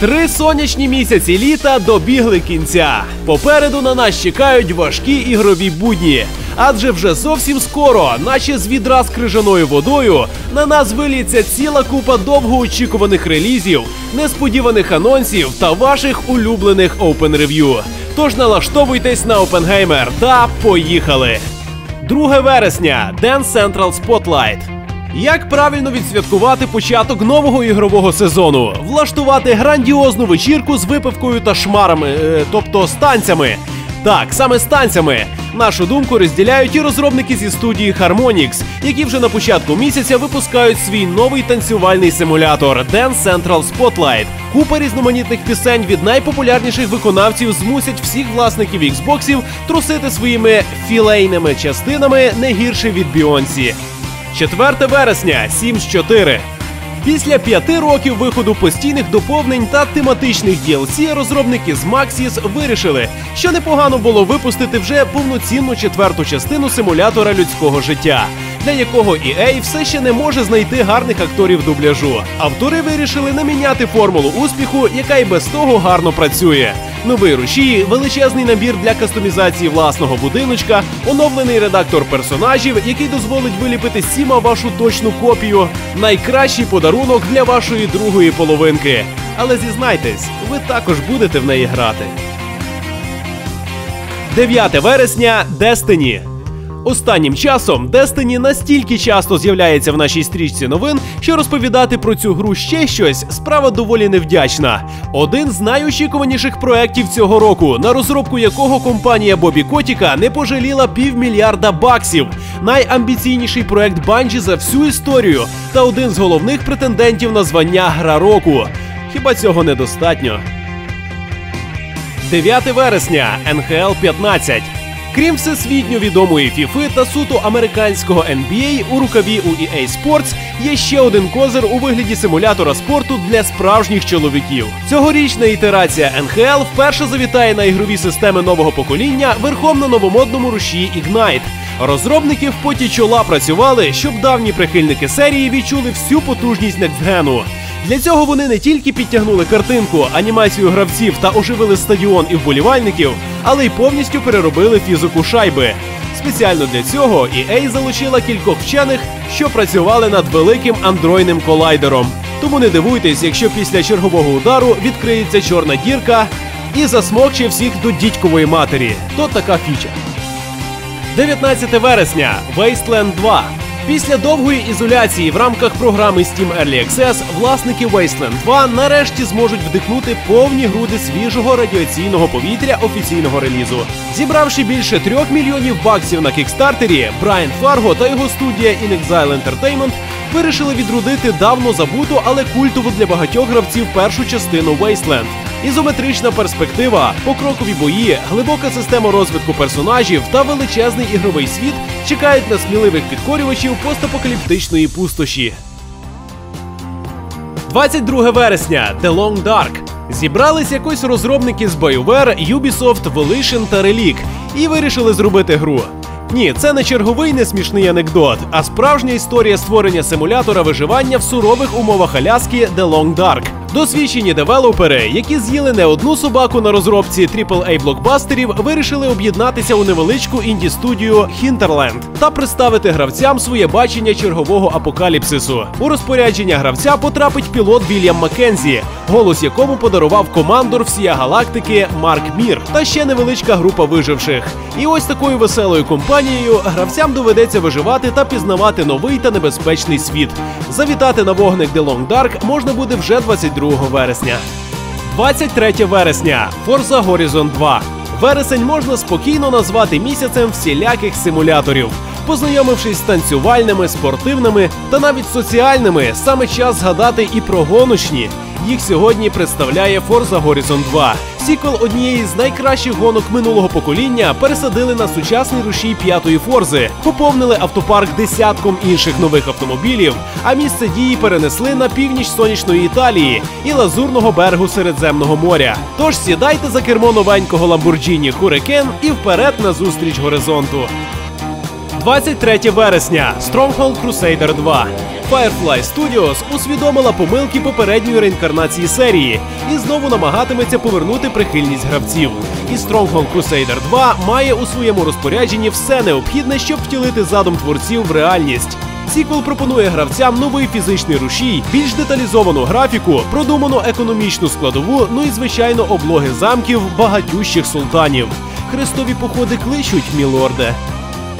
Три сонячні місяці літа добігли кінця. Попереду на нас чекають важкі ігрові будні. Адже вже зовсім скоро, наче з відра з крижаною водою, на нас виліться ціла купа довгоочікуваних релізів, несподіваних анонсів та ваших улюблених Open Review. Тож налаштовуйтесь на OpenGamer та поїхали! 2 вересня Dance Central Spotlight. Як правильно відсвяткувати початок нового ігрового сезону? Влаштувати грандіозну вечірку з випивкою та шмарами, е, тобто з танцями. Так, саме з танцями. Нашу думку розділяють і розробники зі студії Harmonix, які вже на початку місяця випускають свій новий танцювальний симулятор Dance Central Spotlight. Купа різноманітних пісень від найпопулярніших виконавців змусять всіх власників Xboxів трусити своїми філейними частинами не гірше від Бійонсі. 4 вересня, Sims 4. Після п'яти років виходу постійних доповнень та тематичних DLC розробники з Maxis вирішили, що непогано було випустити вже повноцінну четверту частину симулятора людського життя, для якого EA все ще не може знайти гарних акторів дубляжу. Автори вирішили не міняти формулу успіху, яка і без того гарно працює. Новий рушій, величезний набір для кастомізації власного будиночка, оновлений редактор персонажів, який дозволить виліпити Сіма вашу точну копію. Найкращий подарунок для вашої другої половинки. Але зізнайтесь, ви також будете в неї грати. 9 вересня Destiny. Останнім часом Destiny настільки часто з'являється в нашій стрічці новин, що розповідати про цю гру ще щось справа доволі невдячна. Один з найочікуваніших проєктів цього року, на розробку якого компанія Бобі Котіка не пожаліла півмільярда баксів. Найамбіційніший проект Bungie за всю історію та один з головних претендентів на звання Гра року. Хіба цього недостатньо? 9 вересня НХЛ 15. Крім всесвітньо відомої FIFA та суто американського NBA, у рукаві у EA Sports є ще один козир у вигляді симулятора спорту для справжніх чоловіків. Цьогорічна ітерація НХЛ вперше завітає на ігрові системи нового покоління верхом на новомодному рушії Ignite. Розробники в поті чола працювали, щоб давні прихильники серії відчули всю потужність некстгену. Для цього вони не тільки підтягнули картинку, анімацію гравців та оживили стадіон і вболівальників, але й повністю переробили фізику шайби. Спеціально для цього EA залучила кількох вчених, що працювали над великим андроїдним колайдером. Тому не дивуйтесь, якщо після чергового удару відкриється чорна дірка і засмокче всіх до дідькової матері. То така фіча. 19 вересня Wasteland 2. Після довгої ізоляції в рамках програми Steam Early Access власники Wasteland 2 нарешті зможуть вдихнути повні груди свіжого радіаційного повітря офіційного релізу. Зібравши більше трьох мільйонів баксів на кікстартері, Брайан Фарго та його студія In Exile Entertainment вирішили відродити давно забуту, але культову для багатьох гравців першу частину Wasteland. Ізометрична перспектива, покрокові бої, глибока система розвитку персонажів та величезний ігровий світ чекають на сміливих підкорювачів постапокаліптичної пустоші. 22 вересня The Long Dark. Зібрались якось розробники з BioWare, Ubisoft, Volition та Relic і вирішили зробити гру. Ні, це не черговий несмішний анекдот, а справжня історія створення симулятора виживання в сурових умовах Аляски The Long Dark. Досвідчені девелопери, які з'їли не одну собаку на розробці aaa блокбастерів, вирішили об'єднатися у невеличку інді студію Hinterland та представити гравцям своє бачення чергового апокаліпсису. У розпорядження гравця потрапить пілот Вільям Маккензі, голос якому подарував командор всія галактики Марк Мір, та ще невеличка група виживших. І ось такою веселою компанією гравцям доведеться виживати та пізнавати новий та небезпечний світ. Завітати на вогник The Long Dark можна буде вже 22 вересня. 23 вересня Forza Horizon 2. Вересень можна спокійно назвати місяцем всіляких симуляторів. Познайомившись з танцювальними, спортивними та навіть соціальними, саме час згадати і про гоночні. Їх сьогодні представляє Forza Horizon 2. Сіквел однієї з найкращих гонок минулого покоління пересадили на сучасний рушій п'ятої форзи, поповнили автопарк десятком інших нових автомобілів, а місце дії перенесли на північ сонячної Італії і лазурного берегу Середземного моря. Тож сідайте за кермо новенького Lamborghini Hurricane і вперед на зустріч горизонту. 23 вересня Stronghold Crusader 2. Firefly Studios усвідомила помилки попередньої реінкарнації серії і знову намагатиметься повернути прихильність гравців. І Stronghold Crusader 2 має у своєму розпорядженні все необхідне, щоб втілити задум творців в реальність. Сіквел пропонує гравцям новий фізичний рушій, більш деталізовану графіку, продуману економічну складову, ну і звичайно облоги замків багатющих султанів. Хрестові походи кличуть, мілорде.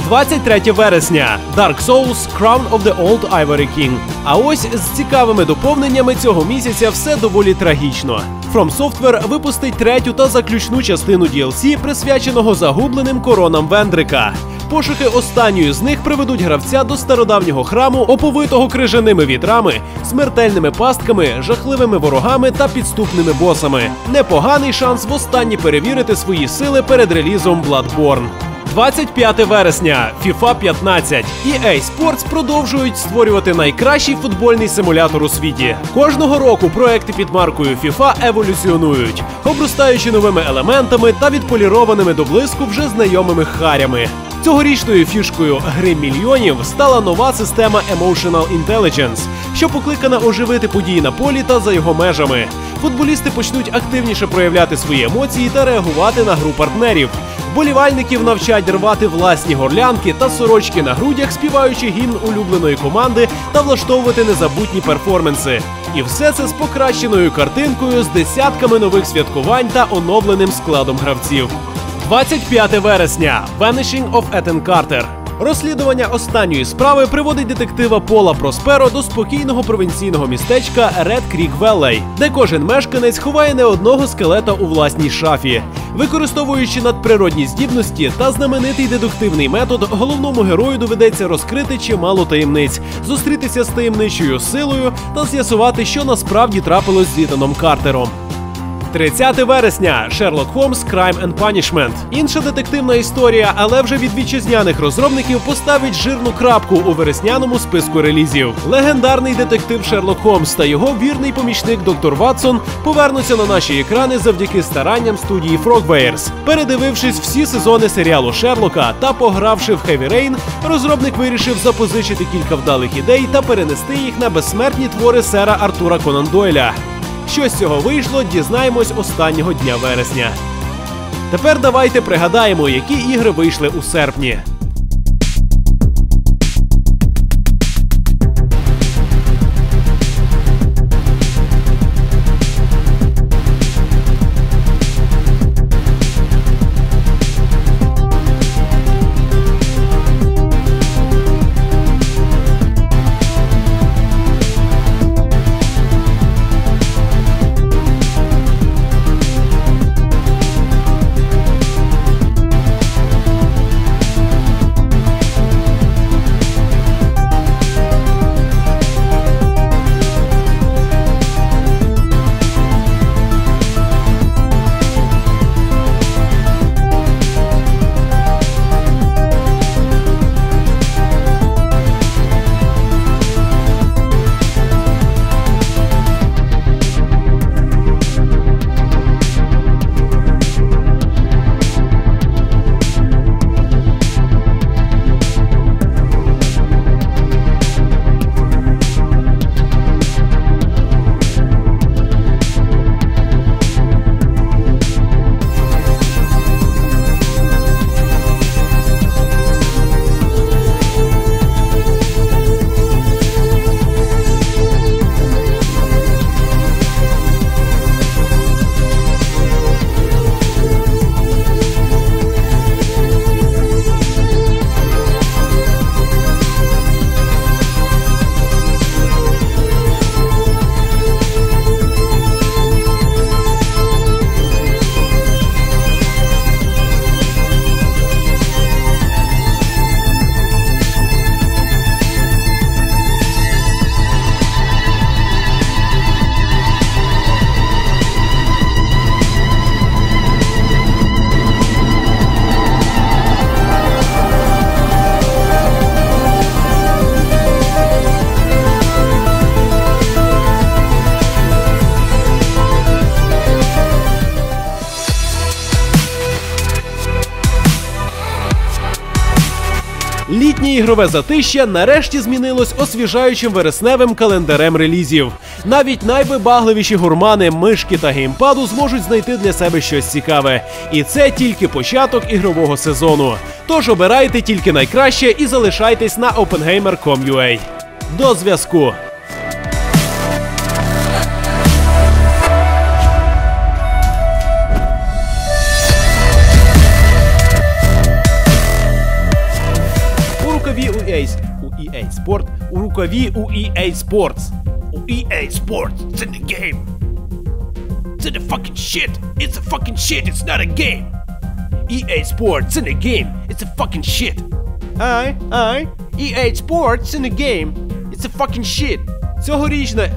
23 вересня Dark Souls Crown of the Old Ivory King. А ось з цікавими доповненнями цього місяця все доволі трагічно. From Software випустить третю та заключну частину DLC, присвяченого загубленим коронам Вендрика. Пошуки останньої з них приведуть гравця до стародавнього храму, оповитого крижаними вітрами, смертельними пастками, жахливими ворогами та підступними босами. Непоганий шанс востаннє перевірити свої сили перед релізом Bloodborne. 25 вересня FIFA 15 EA Sports продовжують створювати найкращий футбольний симулятор у світі. Кожного року проекти під маркою FIFA еволюціонують, обростаючи новими елементами та відполірованими до блиску вже знайомими харями. Цьогорічною фішкою гри мільйонів стала нова система Emotional Intelligence, що покликана оживити події на полі та за його межами. Футболісти почнуть активніше проявляти свої емоції та реагувати на гру партнерів. Болівальників навчать рвати власні горлянки та сорочки на грудях, співаючи гімн улюбленої команди та влаштовувати незабутні перформанси. І все це з покращеною картинкою, з десятками нових святкувань та оновленим складом гравців. 25 вересня Vanishing of Ethan Carter. Розслідування останньої справи приводить детектива Пола Просперо до спокійного провінційного містечка Red Creek Valley, де кожен мешканець ховає не одного скелета у власній шафі. Використовуючи надприродні здібності та знаменитий дедуктивний метод, головному герою доведеться розкрити чимало таємниць, зустрітися з таємничою силою та з'ясувати, що насправді трапилось з Ітаном Картером. 30 вересня Шерлок Холмс Crime and Punishment. Інша детективна історія, але вже від вітчизняних розробників поставить жирну крапку у вересняному списку релізів. Легендарний детектив Шерлок Холмс та його вірний помічник доктор Ватсон повернуться на наші екрани завдяки старанням студії Frogwares. Передивившись всі сезони серіалу Шерлока та погравши в Heavy Rain, розробник вирішив запозичити кілька вдалих ідей та перенести їх на безсмертні твори сера Артура Конан Дойля. Що з цього вийшло, дізнаємось останнього дня вересня. Тепер давайте пригадаємо, які ігри вийшли у серпні. Ігрове затища нарешті змінилось освіжаючим вересневим календарем релізів. Навіть найвибагливіші гурмани, мишки та геймпаду зможуть знайти для себе щось цікаве. І це тільки початок ігрового сезону. Тож обирайте тільки найкраще і залишайтесь на opengamer.com.ua. До зв'язку! Sport, у рукаві у EA Sports. У EA Sports, it's in the game. It's in the fucking shit. It's a fucking shit, it's not a game. EA Sports in the game. It's a fucking shit. Ай, ай. EA Sports in the game. It's a fucking shit. Цьогорічна.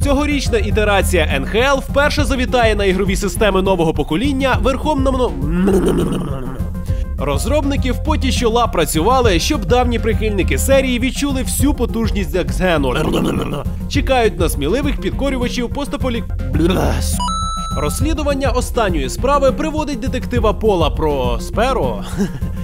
Цьогорічна ітерація NHL вперше завітає на ігрові системи нового покоління верхом на. Розробники в поті чола працювали, щоб давні прихильники серії відчули всю потужність Ексгену. Чекають на сміливих підкорювачів постополі... Розслідування останньої справи приводить детектива Пола про Сперо